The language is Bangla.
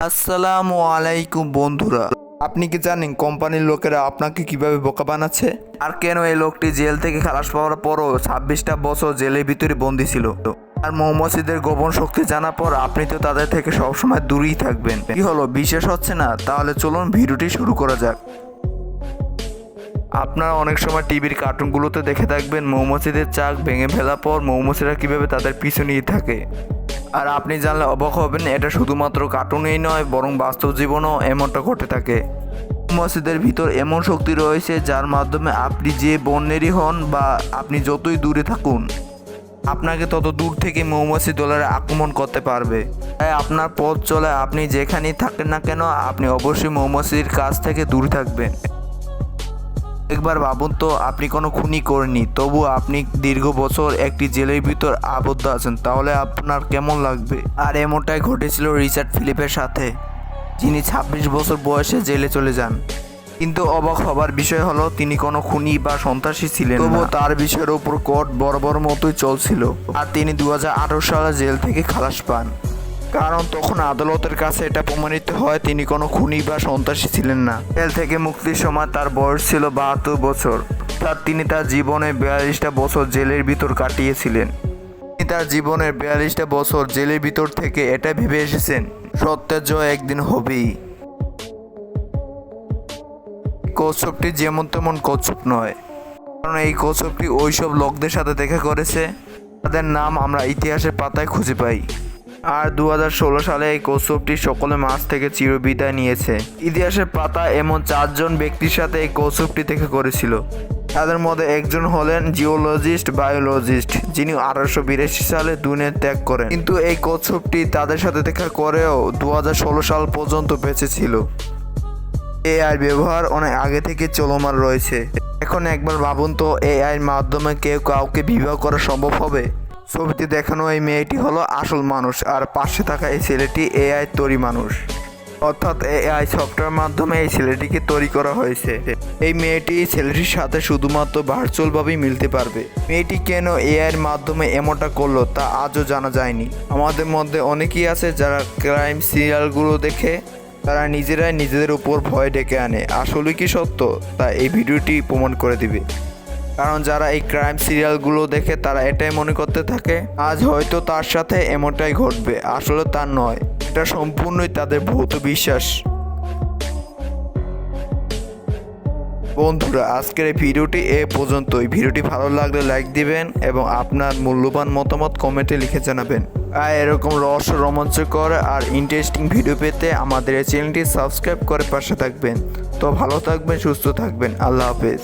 আসসালামু আলাইকুম বন্ধুরা। আপনি কি জানেন কোম্পানির লোকেরা আপনাকে কীভাবে বোকা বানাচ্ছে? আর কেন এই লোকটি জেল থেকে খালাস পাওয়ার পরও ছাব্বিশটা বছর জেলের ভিতরে বন্দি ছিল? আর মৌমাছিদের গোপন শক্তি জানার পর আপনি তো তাদের থেকে সবসময় দূরেই থাকবেন। কি হলো বিশেষ হচ্ছে না? তাহলে চলুন ভিডিওটি শুরু করা যাক। আপনারা অনেক সময় টিভির কার্টুনগুলোতে দেখে থাকবেন, মৌমাছিদের চাক ভেঙে ফেলার পর মৌমাছিরা কীভাবে তাদের পিছু নিয়ে থাকে। আর আপনি জানলে অবাক হবেন, এটা শুধুমাত্র কার্টুনেই নয়, বরং বাস্তব জীবনেও এমনটা ঘটে থাকে। মৌমাছিদের ভিতর এমন শক্তি রয়েছে যার মাধ্যমে আপনি যে বন্যেরই হন বা আপনি যতই দূরে থাকুন, আপনাকে তত দূর থেকে মৌমাছি দলের আক্রমণ করতে পারবে। তাই আপনার পথ চলে আপনি যেখানেই থাকেন না কেন, আপনি অবশ্যই মৌমাছির কাছ থেকে দূরে থাকবেন। একবার ভাবুন তো, আপনি কোনো খুনি করেননি, তবু আপনি দীর্ঘ বছর একটি জেলের ভিতর আবদ্ধ আছেন, তাহলে আপনার কেমন লাগবে? আর এমনটাই ঘটেছিল রিচার্ড ফিলিপের সাথে, যিনি ছাব্বিশ বছর বয়সে জেলে চলে যান। কিন্তু অবাক হবার বিষয় হলো, তিনি কোনো খুনি বা সন্ত্রাসী ছিলেন তবুও তার বিষয়ের উপর কোর্ট বড় মতোই চলছিল। আর তিনি দু হাজার আঠেরো সালে জেল থেকে খালাস পান। কারণ তখন আদালতের কাছে এটা প্রমাণিত হয়, তিনি কোনো খুনি বা সন্ত্রাসী ছিলেন না। জেল থেকে মুক্তির সময় তার বয়স ছিল বাহাত্তর বছর। তার তিনি তার জীবনে বিয়াল্লিশটা বছর জেলের ভিতর কাটিয়েছিলেন। তিনি তার জীবনের বিয়াল্লিশটা বছর জেলের ভিতর থেকে এটা ভেবে এসেছেন, সত্যের জয় একদিন হবেই। কচ্ছপটি যেমন তেমন কচ্ছপ নয়। কারণ এই কচ্ছপটি ওইসব লোকদের সাথে দেখা করেছে। তাদের নাম আমরা ইতিহাসের পাতায় খুঁজে পাই। আর দু হাজার ষোলো সালে এই কচ্ছপটি সকলে মাছ থেকে চিরবিদায় নিয়েছে। ইতিহাসের পাতা এমন চারজন ব্যক্তির সাথে এই কচ্ছপটি দেখা করেছিল তাদের মধ্যে একজন হলেন জিওলজিস্ট, বায়োলজিস্ট, যিনি আঠারোশো বিরাশি সালে দুনিয়া ত্যাগ করেন। কিন্তু এই কচ্ছপটি তাদের সাথে দেখা করেও দু হাজার ষোলো সাল পর্যন্ত বেঁচে ছিল। এআই ব্যবহার অনেক আগে থেকে চলমান রয়েছে। এখন একবার ভাবুন তো, এআইয়ের মাধ্যমে কেউ কাউকে বিবাহ করা সম্ভব হবে? ছবিতে দেখানো এই মেয়েটি হলো আসল মানুষ আর পাশে থাকা এই ছেলেটি এআই তৈরি মানুষ। অর্থাৎ এআই সফটওয়্যার মাধ্যমে এই ছেলেটিকে তৈরি করা হয়েছে। এই মেয়েটি ছেলেটির সাথে শুধুমাত্র ভার্চুয়ালভাবেই মিলতে পারবে। মেয়েটি কেন এআইয়ের মাধ্যমে এমনটা করল তা আজও জানা যায়নি। আমাদের মধ্যে অনেকেই আছে যারা ক্রাইম সিরিয়ালগুলো দেখে, তারা নিজেরাই নিজেদের উপর ভয় ডেকে আনে। আসলে কি সত্য? তা এই ভিডিওটি প্রমাণ করে দিবে। কারণ যারা এই ক্রাইম সিরিয়ালগুলো দেখে তারা এটাই মনে করতে থাকে, আজ হয়তো তার সাথে এমনটাই ঘটবে। আসলে তার নয়, এটা সম্পূর্ণই তাদের ভৌত বিশ্বাস। বন্ধুরা, আজকের এই ভিডিওটি এ পর্যন্তই। ভিডিওটি ভালো লাগলে লাইক দিবেন এবং আপনার মূল্যবান মতামত কমেন্টে লিখে জানাবেন। আর এরকম রহস্য রোমাঞ্চকর আর ইন্টারেস্টিং ভিডিও পেতে আমাদের এই চ্যানেলটি সাবস্ক্রাইব করে পাশে থাকবেন। তো ভালো থাকবেন, সুস্থ থাকবেন। আল্লাহ হাফেজ।